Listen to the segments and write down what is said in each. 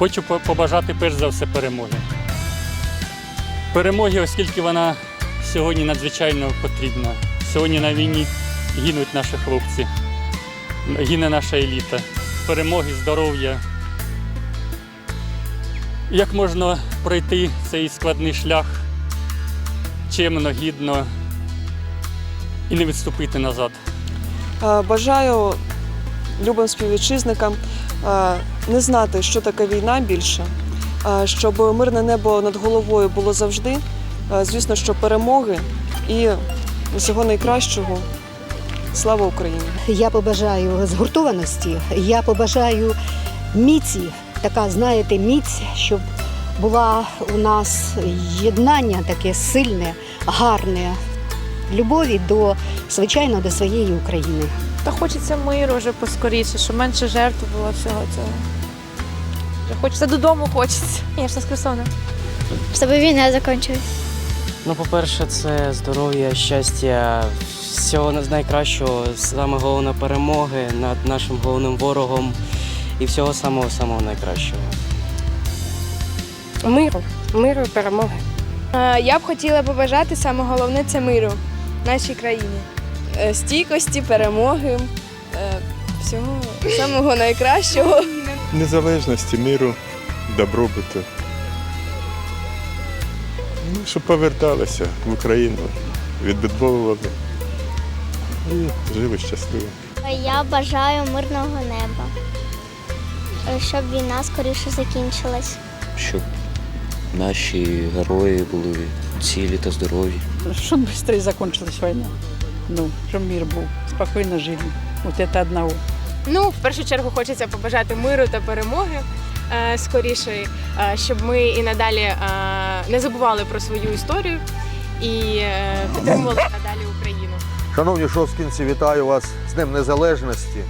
Хочу побажати перш за все перемоги. Перемоги, оскільки вона сьогодні надзвичайно потрібна. Сьогодні на війні гинуть наші хлопці, гине наша еліта. Перемоги, здоров'я. Як можна пройти цей складний шлях чемно, гідно і не відступити назад. Е, Бажаю любим співвітчизникам не знати, що таке війна більше, е, щоб мирне небо над головою було завжди. Е, Звісно, що перемоги і всього найкращого. Слава Україні! Я побажаю згуртованості, я побажаю міці, така, знаєте, міць, щоб була у нас єднання таке сильне, гарне, любові до, звичайно, до своєї України. Та хочеться миру вже поскоріше, щоб менше жертв було всього цього. Вже хочеться додому хочеться. Звісно, з Херсона. Щоб війна закінчилась. Ну, по-перше, це здоров'я, щастя, всього найкращого, саме головне перемоги над нашим головним ворогом і всього самого самого найкращого. Миру, миру і перемоги. Е, Я б хотіла побажати саме головне це миру нашій країні. Е, Стійкості, перемоги, е, всього самого найкращого. незалежності, миру, добробуту. Ну, щоб поверталися в Україну, відбудовували і жили щасливо. Я бажаю мирного неба, Е, щоб війна скоріше закінчилась. щоб наші герої були цілі та здорові. Щоб швидше закончилась війна. Ну, щоб мир був, спокійно жили. Вот это одного. Ну, в першу чергу хочеться побажати миру та перемоги е, скоріше, е, щоб ми і надалі е, не забували про свою історію і е, підтримували надалі Україну. Шановні шовськінці, вітаю вас з Днем Незалежності.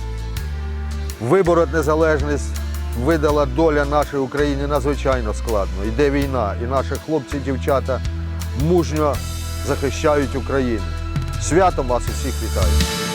Вибороть незалежність видала доля нашої України надзвичайно складно. Йде війна, і наші хлопці дівчата мужньо захищають Україну. Святом вас усіх вітаю!